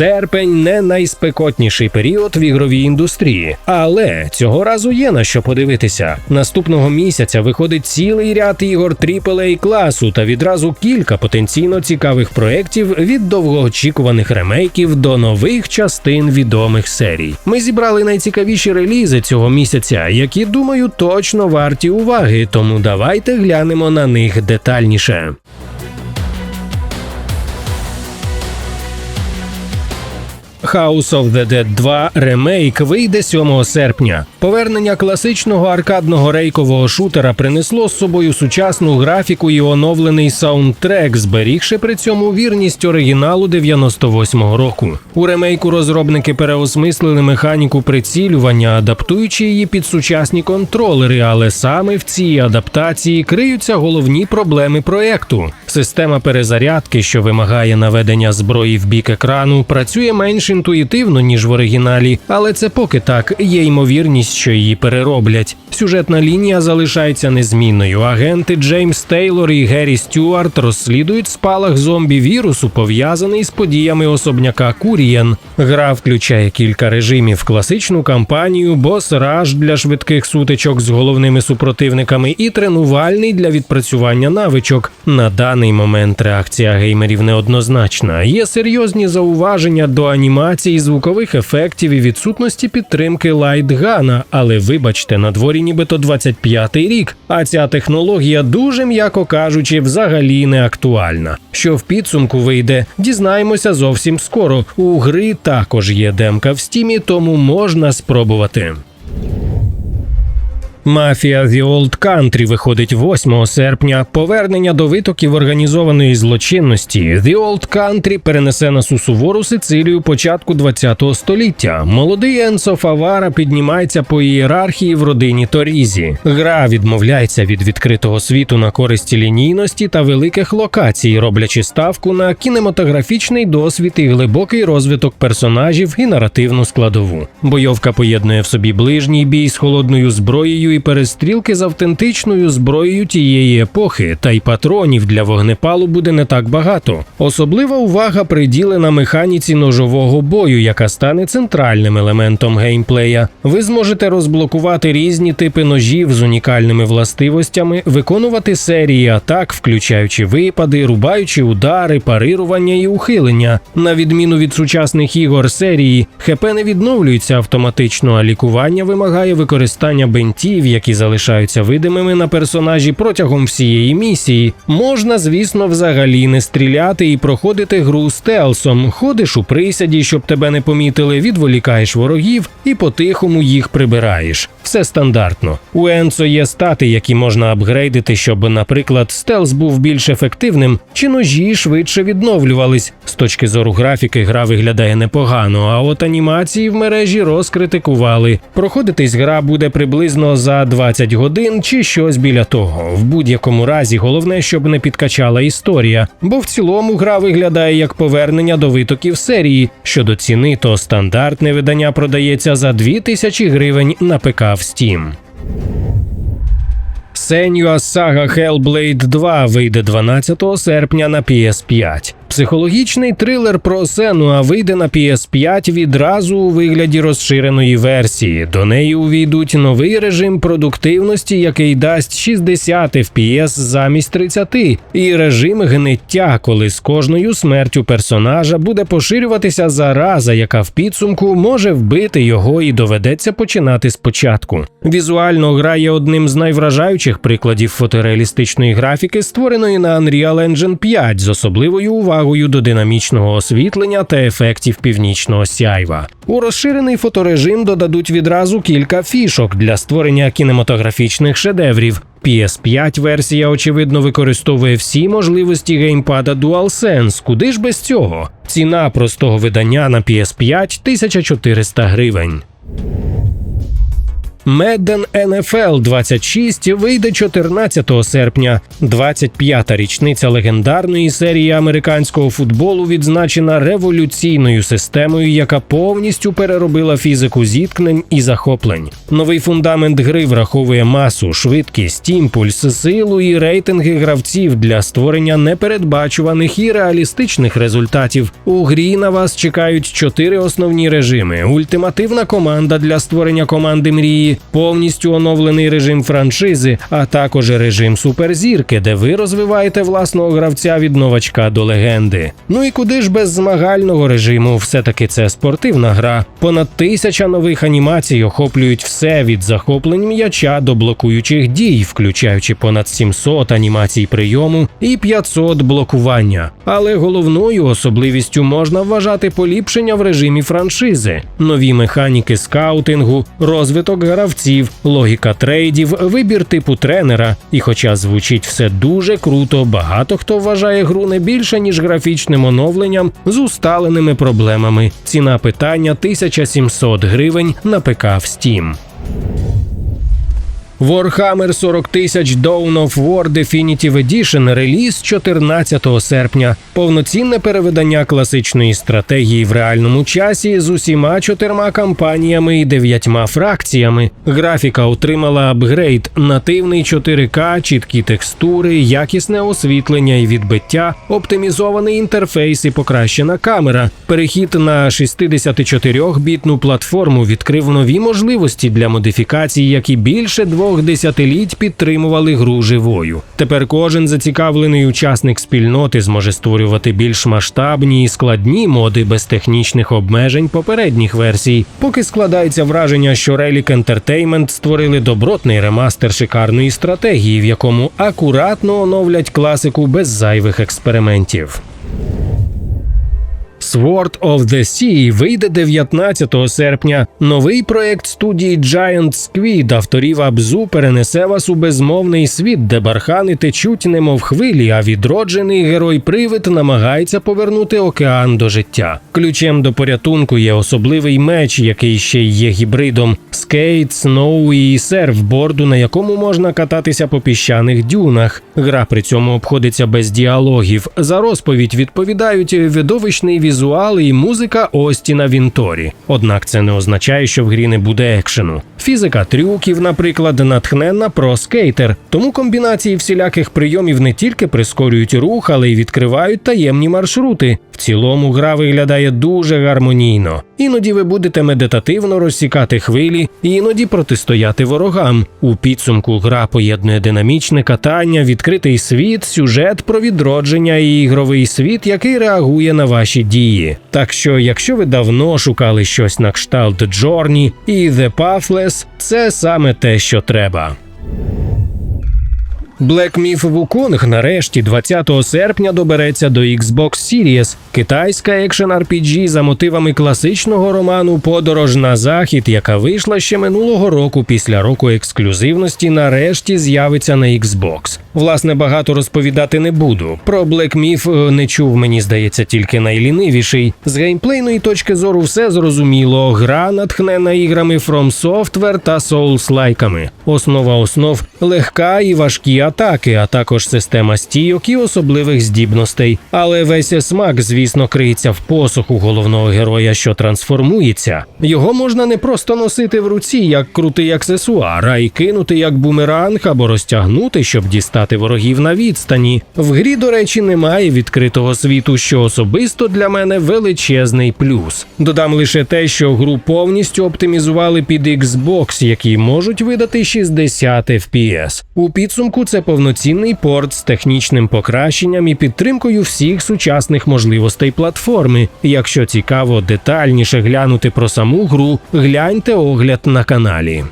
Серпень не найспекотніший період в ігровій індустрії, але цього разу є на що подивитися. Наступного місяця виходить цілий ряд ігор AAA класу та відразу кілька потенційно цікавих проєктів від довгоочікуваних ремейків до нових частин відомих серій. Ми зібрали найцікавіші релізи цього місяця, які думаю точно варті уваги. Тому давайте глянемо на них детальніше. House of the Dead 2 ремейк вийде 7 серпня. Повернення класичного аркадного рейкового шутера принесло з собою сучасну графіку і оновлений саундтрек, зберігши при цьому вірність оригіналу 98-го року. У ремейку розробники переосмислили механіку прицілювання, адаптуючи її під сучасні контролери, але саме в цій адаптації криються головні проблеми проекту. Система перезарядки, що вимагає наведення зброї в бік екрану, працює менш інтуїтивно, ніж в оригіналі, але це поки так є ймовірність, що її перероблять. Сюжетна лінія залишається незмінною. Агенти Джеймс Тейлор і Геррі Стюарт розслідують спалах зомбі вірусу, пов'язаний з подіями особняка Курієн. Гра включає кілька режимів: класичну кампанію, бос раж для швидких сутичок з головними супротивниками і тренувальний для відпрацювання навичок. На даний момент реакція геймерів неоднозначна. Є серйозні зауваження до анімації, звукових ефектів і відсутності підтримки лайтгана. Але вибачте, на дворі нібито 25-й рік, а ця технологія дуже м'яко кажучи, взагалі не актуальна. Що в підсумку вийде, дізнаємося зовсім скоро. У гри також є демка в стімі, тому можна спробувати. Мафія The Old Country виходить 8 серпня. Повернення до витоків організованої злочинності. The Old Country перенесе нас у сувору Сицилію початку 20 століття. Молодий Енсо Фавара піднімається по ієрархії в родині Торізі. Гра відмовляється від відкритого світу на користь лінійності та великих локацій, роблячи ставку на кінематографічний досвід і глибокий розвиток персонажів і наративну складову. Бойовка поєднує в собі ближній бій з холодною зброєю і перестрілки з автентичною зброєю тієї епохи, та й патронів для вогнепалу буде не так багато. Особлива увага приділена механіці ножового бою, яка стане центральним елементом геймплея. Ви зможете розблокувати різні типи ножів з унікальними властивостями, виконувати серії атак, включаючи випади, рубаючи удари, парирування і ухилення. На відміну від сучасних ігор серії, ХП не відновлюється автоматично, а лікування вимагає використання бинтів, які залишаються видимими на персонажі протягом всієї місії. Можна, звісно, взагалі не стріляти і проходити гру стелсом. Ходиш у присяді, щоб тебе не помітили, відволікаєш ворогів і по-тихому їх прибираєш. Все стандартно. У Енцо є стати, які можна апгрейдити, щоб, наприклад, стелс був більш ефективним, чи ножі швидше відновлювались. З точки зору графіки, гра виглядає непогано, а от анімації в мережі розкритикували. Проходитись гра буде приблизно за 20 годин чи щось біля того. В будь-якому разі, головне, щоб не підкачала історія, бо в цілому гра виглядає як повернення до витоків серії. Щодо ціни, то стандартне видання продається за 2000 гривень на ПК в Steam. Senua Saga Hellblade 2 вийде 12 серпня на PS5. Психологічний трилер про Сенуа вийде на PS5 відразу у вигляді розширеної версії. До неї увійдуть новий режим продуктивності, який дасть 60 FPS замість 30, і режим гниття, коли з кожною смертю персонажа буде поширюватися зараза, яка в підсумку може вбити його і доведеться починати спочатку. Візуально гра є одним з найвражаючих прикладів фотореалістичної графіки, створеної на Unreal Engine 5 з особливою увагою до динамічного освітлення та ефектів північного сяйва. У розширений фоторежим додадуть відразу кілька фішок для створення кінематографічних шедеврів. PS5 версія, очевидно, використовує всі можливості геймпада DualSense. Куди ж без цього? Ціна простого видання на PS5 1400 гривень. Madden NFL 26 вийде 14 серпня. 25-та річниця легендарної серії американського футболу відзначена революційною системою, яка повністю переробила фізику зіткнень і захоплень. Новий фундамент гри враховує масу, швидкість, імпульс, силу і рейтинги гравців для створення непередбачуваних і реалістичних результатів. У грі на вас чекають чотири основні режими: ультимативна команда для створення команди мрії, повністю оновлений режим франшизи, а також режим суперзірки, де ви розвиваєте власного гравця від новачка до легенди. Ну і куди ж без змагального режиму? Все таки це спортивна гра. Понад тисяча нових анімацій охоплюють все від захоплень м'яча до блокуючих дій, включаючи понад 700 анімацій прийому і 500 блокування. Але головною особливістю можна вважати поліпшення в режимі франшизи, нові механіки скаутингу, розвиток гравців, логіка трейдів, вибір типу тренера. І, хоча звучить все дуже круто, багато хто вважає гру не більше ніж графічним оновленням з усталеними проблемами. Ціна питання 1700 гривень на ПК в Steam. Warhammer 40 тисяч Dawn of War Definitive Edition реліз 14 серпня. Повноцінне перевидання класичної стратегії в реальному часі з усіма чотирма кампаніями і дев'ятьма фракціями. Графіка отримала апгрейд, нативний 4К, чіткі текстури, якісне освітлення і відбиття, оптимізований інтерфейс і покращена камера. Перехід на 64-бітну платформу відкрив нові можливості для модифікацій, які більше двох десятиліть підтримували гру живою. Тепер кожен зацікавлений учасник спільноти зможе створювати більш масштабні і складні моди без технічних обмежень попередніх версій. Поки складається враження, що Relic Entertainment створили добротний ремастер шикарної стратегії, в якому акуратно оновлять класику без зайвих експериментів. Sword of the Sea вийде 19 серпня. Новий проект студії Giant Squid авторів Абзу перенесе вас у безмовний світ, де бархани течуть немов хвилі, а відроджений герой-привид намагається повернути океан до життя. Ключем до порятунку є особливий меч, який ще є гібридом скейт, сноу і серфборду, на якому можна кататися по піщаних дюнах. Гра при цьому обходиться без діалогів. За розповідь відповідають видовищний візуал і музика Остіна Вінторі. Однак це не означає, що в грі не буде екшену. Фізика трюків, наприклад, натхненна про скейтер. Тому комбінації всіляких прийомів не тільки прискорюють рух, але й відкривають таємні маршрути. В цілому гра виглядає дуже гармонійно. Іноді ви будете медитативно розсікати хвилі, іноді протистояти ворогам. У підсумку гра поєднує динамічне катання, відкритий світ, сюжет про відродження і ігровий світ, який реагує на ваші дії. Так що, якщо ви давно шукали щось на кшталт Джорні і The Pathless, це саме те, що треба. Black Myth Wukong нарешті 20 серпня добереться до Xbox Series. Китайська екшен RPG за мотивами класичного роману Подорож на захід, яка вийшла ще минулого року після року ексклюзивності, нарешті з'явиться на Xbox. Власне, багато розповідати не буду. Про Black Myth е, не чув, мені здається, тільки найлінивіший. З геймплейної точки зору все зрозуміло. Гра натхнена іграми From Software та Souls-лайками. Основа основ легка і важкі атаки, а також система стійок і особливих здібностей. Але весь смак, звісно, криється в посуху головного героя, що трансформується. Його можна не просто носити в руці як крутий аксесуар, а й кинути як бумеранг або розтягнути, щоб дістати ворогів на відстані. В грі, до речі, немає відкритого світу, що особисто для мене величезний плюс. Додам лише те, що гру повністю оптимізували під Xbox, які можуть видати 60 FPS. У підсумку це повноцінний порт з технічним покращенням і підтримкою всіх сучасних можливостей платформи. Якщо цікаво детальніше глянути про саму гру, гляньте огляд на каналі.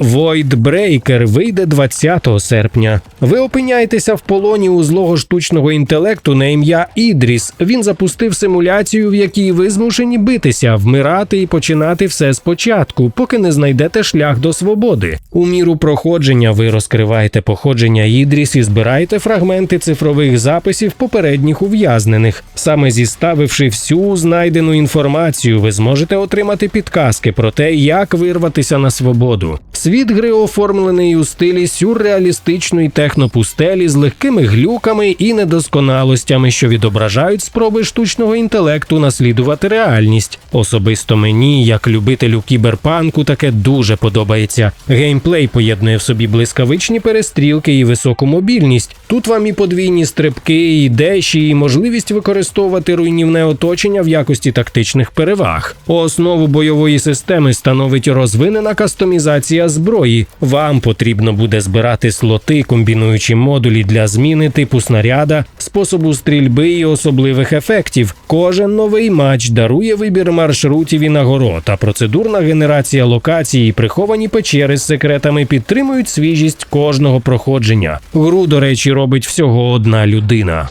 Void Breaker вийде 20 серпня. Ви опиняєтеся в полоні у злого штучного інтелекту на ім'я Ідріс. Він запустив симуляцію, в якій ви змушені битися, вмирати і починати все спочатку, поки не знайдете шлях до свободи. У міру проходження ви розкриваєте походження Ідріс і збираєте фрагменти цифрових записів попередніх ув'язнених. Саме зіставивши всю знайдену інформацію, ви зможете отримати підказки про те, як вирватися на свободу. Світ гри оформлений у стилі сюрреалістичної технопустелі з легкими глюками і недосконалостями, що відображають спроби штучного інтелекту наслідувати реальність. Особисто мені, як любителю кіберпанку, таке дуже подобається. Геймплей поєднує в собі блискавичні перестрілки і високу мобільність. Тут вам і подвійні стрибки, і деші, і можливість використовувати руйнівне оточення в якості тактичних переваг. Основу бойової системи становить розвинена кастомізація зброї. Вам потрібно буде збирати слоти, комбінуючи модулі для зміни типу снаряда, способу стрільби і особливих ефектів. Кожен новий матч дарує вибір маршрутів і нагород, а процедурна генерація локацій і приховані печери з секретами підтримують свіжість кожного проходження. Гру, до речі, робить всього одна людина.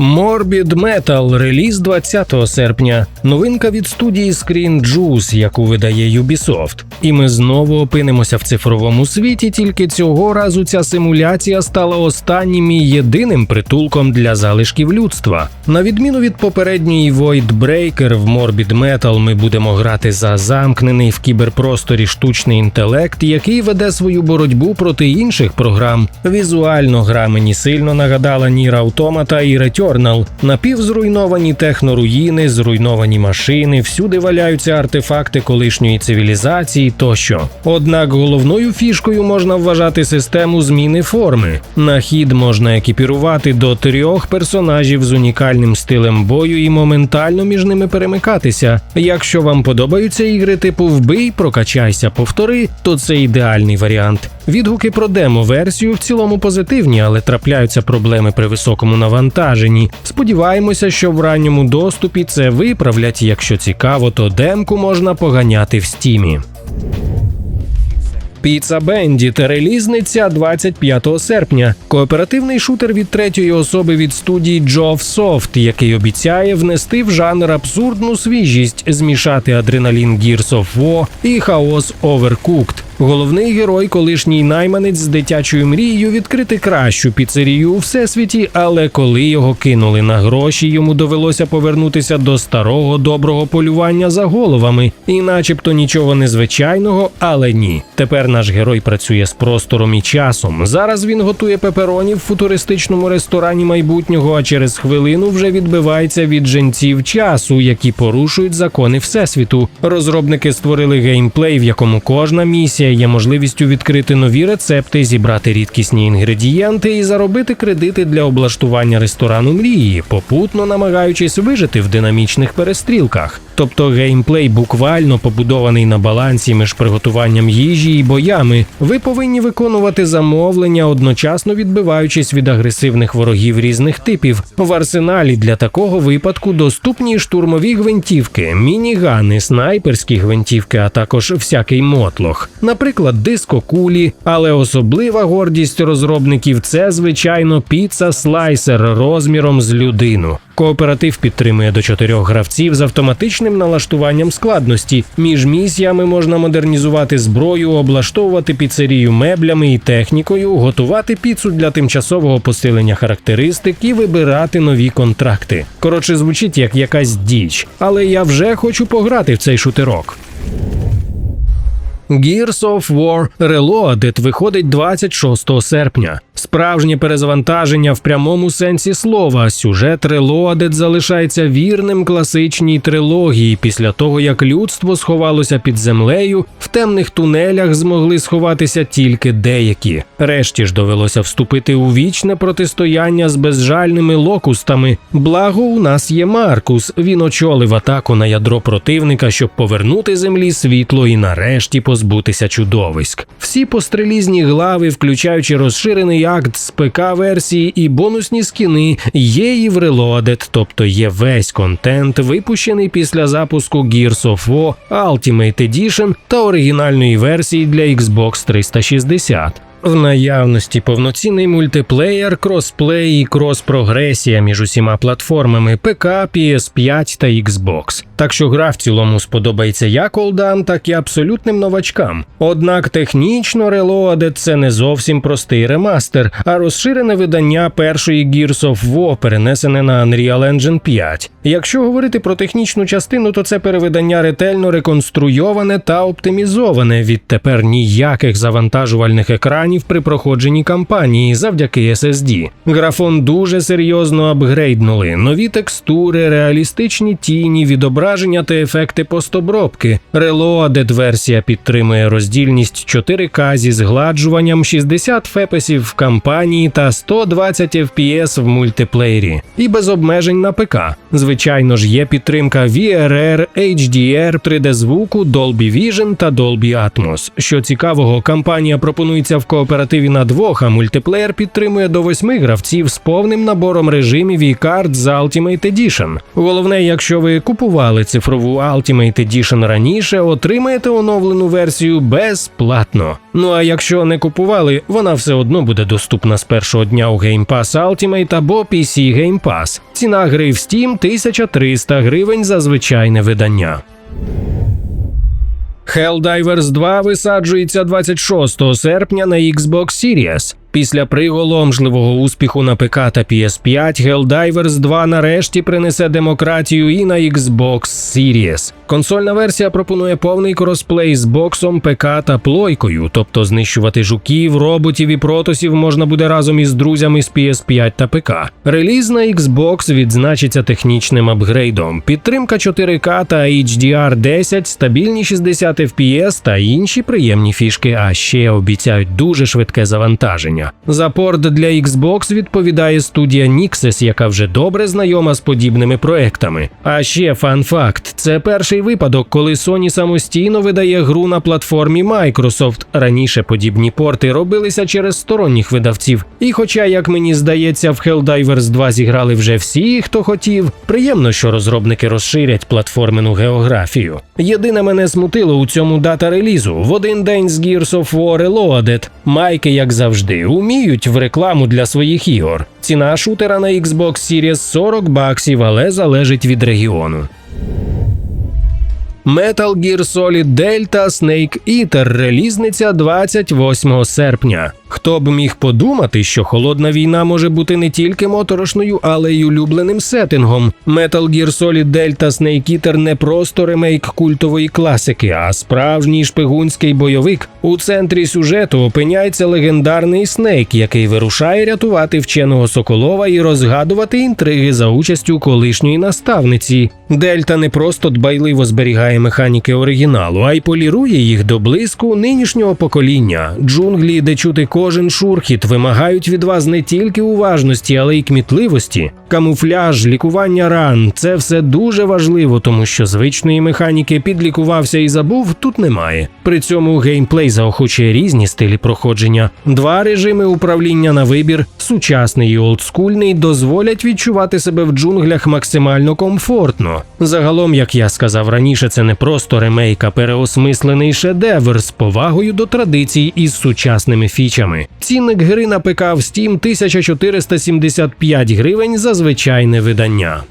Morbid Metal реліз 20 серпня. Новинка від студії Screen Juice, яку видає Ubisoft. І ми знову опинимося в цифровому світі. Тільки цього разу ця симуляція стала останнім і єдиним притулком для залишків людства. На відміну від попередньої Void Breaker, в Morbid Metal ми будемо грати за замкнений в кіберпросторі штучний інтелект, який веде свою боротьбу проти інших програм. Візуально гра мені сильно нагадала Nier Automata і Returnal. Напівзруйновані техноруїни, зруйновані машини, всюди валяються артефакти колишньої цивілізації тощо. Однак головною фішкою можна вважати систему зміни форми. На хід можна екіпірувати до трьох персонажів з унікальним стилем бою і моментально між ними перемикатися. Якщо вам подобаються ігри типу вбий, прокачайся, повтори, то це ідеальний варіант. Відгуки про демо-версію в цілому позитивні, але трапляються проблеми при високому навантаженні. Сподіваємося, що в ранньому доступі це виправлять. Якщо цікаво, то демку можна поганяти в стімі. Pizza Bandit релізниця 25 серпня. Кооперативний шутер від третьої особи від студії Soft, який обіцяє внести в жанр абсурдну свіжість, змішати адреналін Gears of War і хаос Overcooked. Головний герой, колишній найманець з дитячою мрією відкрити кращу піцерію у всесвіті, але коли його кинули на гроші, йому довелося повернутися до старого доброго полювання за головами, і, начебто, нічого незвичайного, але ні. Тепер наш герой працює з простором і часом. Зараз він готує пепероні в футуристичному ресторані майбутнього, а через хвилину вже відбивається від женців часу, які порушують закони всесвіту. Розробники створили геймплей, в якому кожна місія є можливістю відкрити нові рецепти, зібрати рідкісні інгредієнти і заробити кредити для облаштування ресторану мрії, попутно намагаючись вижити в динамічних перестрілках. Тобто геймплей буквально побудований на балансі між приготуванням їжі і боями. Ви повинні виконувати замовлення, одночасно відбиваючись від агресивних ворогів різних типів. В арсеналі для такого випадку доступні штурмові гвинтівки, мінігани, снайперські гвинтівки, а також всякий мотлох, наприклад, дискокулі. Але особлива гордість розробників це звичайно піца слайсер розміром з людину. Кооператив підтримує до чотирьох гравців з автоматичним налаштуванням складності. Між місіями можна модернізувати зброю, облаштовувати піцерію меблями і технікою, готувати піцу для тимчасового посилення характеристик і вибирати нові контракти. Коротше, звучить як якась діч, але я вже хочу пограти в цей шутерок. Gears of War Reloaded виходить 26 серпня. Справжнє перезавантаження в прямому сенсі слова. Сюжет Reloaded залишається вірним класичній трилогії. Після того як людство сховалося під землею, в темних тунелях змогли сховатися тільки деякі. Решті ж довелося вступити у вічне протистояння з безжальними локустами. Благо, у нас є Маркус. Він очолив атаку на ядро противника, щоб повернути землі світло і нарешті позбутися чудовиськ. Всі пострелізні глави, включаючи розширений акт з ПК-версії і бонусні скіни є і в Reloaded, тобто є весь контент, випущений після запуску Gears of War Ultimate Edition та оригінальної версії для Xbox 360. В наявності повноцінний мультиплеєр, кросплей і крос-прогресія між усіма платформами ПК, PS5 та Xbox. Так що гра в цілому сподобається як олдам, так і абсолютним новачкам. Однак технічно Reloaded – це не зовсім простий ремастер, а розширене видання першої Gears of War, перенесене на Unreal Engine 5. Якщо говорити про технічну частину, то це перевидання ретельно реконструйоване та оптимізоване. Відтепер ніяких завантажувальних екранів при проходженні кампанії завдяки SSD. Графон дуже серйозно апгрейднули. Нові текстури, реалістичні тіні, відображення та ефекти постобробки. Reloaded версія підтримує роздільність 4К зі згладжуванням 60 фепесів в кампанії та 120 FPS в мультиплеєрі. І без обмежень на ПК. Звичайно ж, є підтримка VRR, HDR, 3D звуку, Dolby Vision та Dolby Atmos. Що цікавого, кампанія пропонується в кооперативі на двох, а мультиплеєр підтримує до восьми гравців з повним набором режимів і карт з Ultimate Edition. Головне, якщо ви купували цифрову Ultimate Edition раніше, отримаєте оновлену версію безплатно. Ну а якщо не купували, вона все одно буде доступна з першого дня у Game Pass Ultimate або PC Game Pass. Ціна гри в Steam 1300 гривень за звичайне видання. Helldivers 2 висаджується 26 серпня на Xbox Series. Після приголомшливого успіху на ПК та PS5 Helldivers 2 нарешті принесе демократію і на Xbox Series. Консольна версія пропонує повний кросплей з боксом, ПК та плойкою, тобто знищувати жуків, роботів і протосів можна буде разом із друзями з PS5 та ПК. Реліз на Xbox відзначиться технічним апгрейдом, підтримка 4К та HDR 10, стабільні 60 FPS та інші приємні фішки, а ще обіцяють дуже швидке завантаження. За порт для Xbox відповідає студія Nixes, яка вже добре знайома з подібними проектами. А ще фан факт: це перший випадок, коли Sony самостійно видає гру на платформі Microsoft. Раніше подібні порти робилися через сторонніх видавців. І, хоча, як мені здається, в Helldivers 2 зіграли вже всі, хто хотів, приємно, що розробники розширять платформену географію. Єдине мене смутило у цьому дата релізу в один день з Gears of War Reloaded. Майки, як завжди, уміють в рекламу для своїх ігор. Ціна шутера на Xbox Series 40 баксів, але залежить від регіону. Metal Gear Solid Delta Snake Eater релізниця 28 серпня. Хто б міг подумати, що холодна війна може бути не тільки моторошною, але й улюбленим сеттингом. Metal Gear Solid Delta Snake Eater не просто ремейк культової класики, а справжній шпигунський бойовик. У центрі сюжету опиняється легендарний Снейк, який вирушає рятувати вченого Соколова і розгадувати інтриги за участю колишньої наставниці. Дельта не просто дбайливо зберігає механіки оригіналу, а й полірує їх до блиску нинішнього покоління. Джунглі, де чути кожен шурхіт, вимагають від вас не тільки уважності, але й кмітливості. Камуфляж, лікування ран це все дуже важливо, тому що звичної механіки підлікувався і забув тут немає. При цьому геймплей заохочує різні стилі проходження. Два режими управління на вибір, сучасний і олдскульний, дозволять відчувати себе в джунглях максимально комфортно. Загалом, як я сказав раніше, це не просто ремейк, а переосмислений шедевр з повагою до традицій із сучасними фічами. Цінник гри на ПК в Steam 1475 гривень за звичайне видання.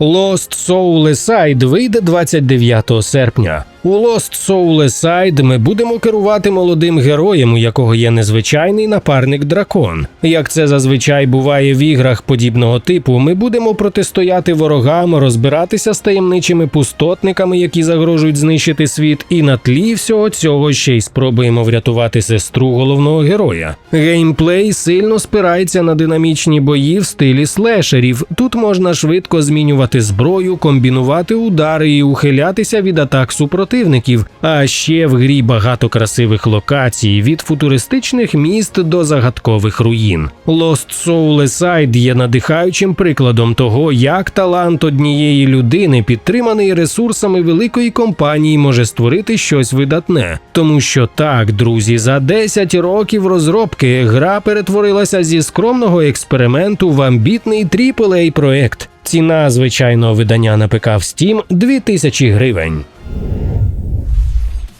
Lost Soul Aside вийде 29 серпня. У Lost Soul Aside ми будемо керувати молодим героєм, у якого є незвичайний напарник дракон. Як це зазвичай буває в іграх подібного типу, ми будемо протистояти ворогам, розбиратися з таємничими пустотниками, які загрожують знищити світ, і на тлі всього цього ще й спробуємо врятувати сестру головного героя. Геймплей сильно спирається на динамічні бої в стилі слешерів. Тут можна швидко змінювати зброю, комбінувати удари і ухилятися від атак супротивника супротивників. А ще в грі багато красивих локацій від футуристичних міст до загадкових руїн. Lost Soul Aside є надихаючим прикладом того, як талант однієї людини, підтриманий ресурсами великої компанії, може створити щось видатне. Тому що так, друзі, за 10 років розробки гра перетворилася зі скромного експерименту в амбітний aaa проект. Ціна звичайного видання на ПК в Steam 2000 гривень. Thank you.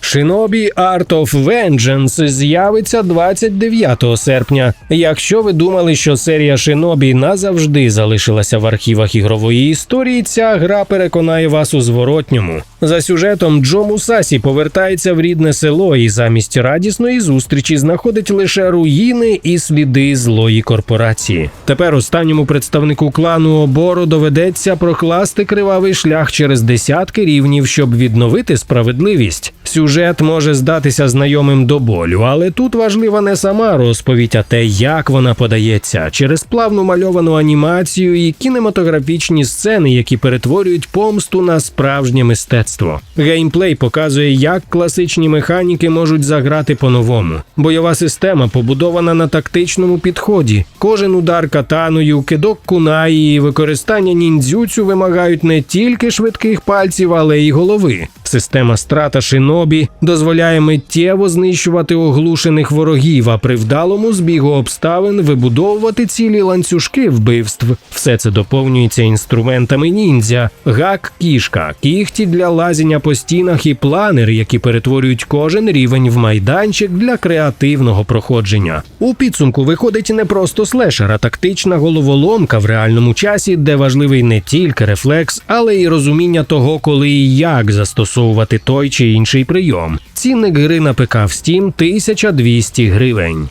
Shinobi Art of Vengeance з'явиться 29 серпня. Якщо ви думали, що серія Shinobi назавжди залишилася в архівах ігрової історії, ця гра переконає вас у зворотньому. За сюжетом Джо Мусасі повертається в рідне село і замість радісної зустрічі знаходить лише руїни і сліди злої корпорації. Тепер останньому представнику клану Обору доведеться прокласти кривавий шлях через десятки рівнів, щоб відновити справедливість. Сюжет може здатися знайомим до болю, але тут важлива не сама розповідь, а те, як вона подається через плавну мальовану анімацію і кінематографічні сцени, які перетворюють помсту на справжнє мистецтво. Геймплей показує, як класичні механіки можуть заграти по-новому. Бойова система побудована на тактичному підході. Кожен удар катаною, кидок кунаї і використання ніндзюцю вимагають не тільки швидких пальців, але й голови. Система страта Шинобі дозволяє миттєво знищувати оглушених ворогів, а при вдалому збігу обставин вибудовувати цілі ланцюжки вбивств. Все це доповнюється інструментами ніндзя, гак кішка, кіхті для лазіння по стінах і планери, які перетворюють кожен рівень в майданчик для креативного проходження. У підсумку виходить не просто слешер, а тактична головоломка в реальному часі, де важливий не тільки рефлекс, але й розуміння того, коли і як застосовувати той чи інший прийом. Цінник гри на ПК в Steam 1200 гривень.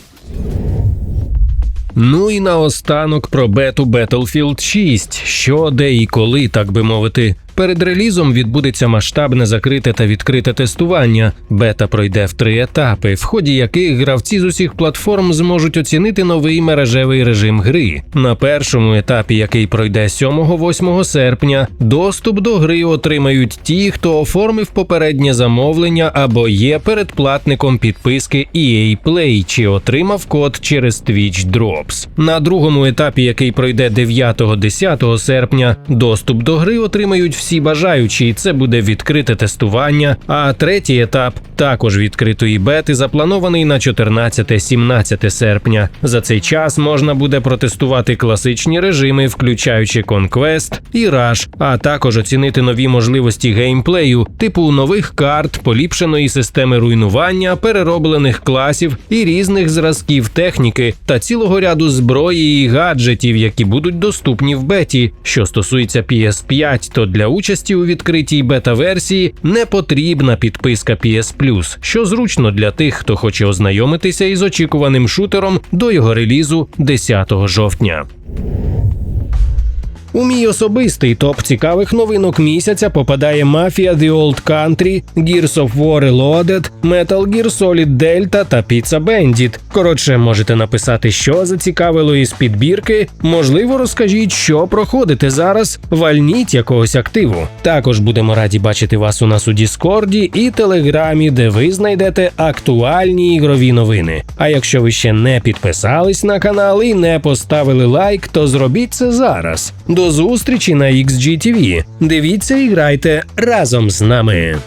Ну і наостанок про бету Battlefield 6, що, де і коли, так би мовити. Перед релізом відбудеться масштабне закрите та відкрите тестування. Бета пройде в три етапи, в ході яких гравці з усіх платформ зможуть оцінити новий мережевий режим гри. На першому етапі, який пройде 7-8 серпня, доступ до гри отримають ті, хто оформив попереднє замовлення або є передплатником підписки EA Play чи отримав код через Twitch Drops. На другому етапі, який пройде 9-10 серпня, доступ до гри отримають всі всі бажаючі, і це буде відкрите тестування. А третій етап також відкритої бети запланований на 14-17 серпня. За цей час можна буде протестувати класичні режими, включаючи Conquest і Rush, а також оцінити нові можливості геймплею, типу нових карт, поліпшеної системи руйнування, перероблених класів і різних зразків техніки та цілого ряду зброї і гаджетів, які будуть доступні в беті. Що стосується PS5, то для участі у відкритій бета-версії не потрібна підписка PS що зручно для тих, хто хоче ознайомитися із очікуваним шутером до його релізу 10 жовтня. У мій особистий топ цікавих новинок місяця попадає Mafia The Old Country, Gears of War Reloaded, Metal Gear Solid Delta та Pizza Bandit. Коротше, можете написати, що зацікавило із підбірки. Можливо, розкажіть, що проходите зараз. Вальніть якогось активу. Також будемо раді бачити вас у нас у Діскорді і Телеграмі, де ви знайдете актуальні ігрові новини. А якщо ви ще не підписались на канал і не поставили лайк, то зробіть це зараз. До зустрічі на XGTV. Дивіться і грайте разом з нами.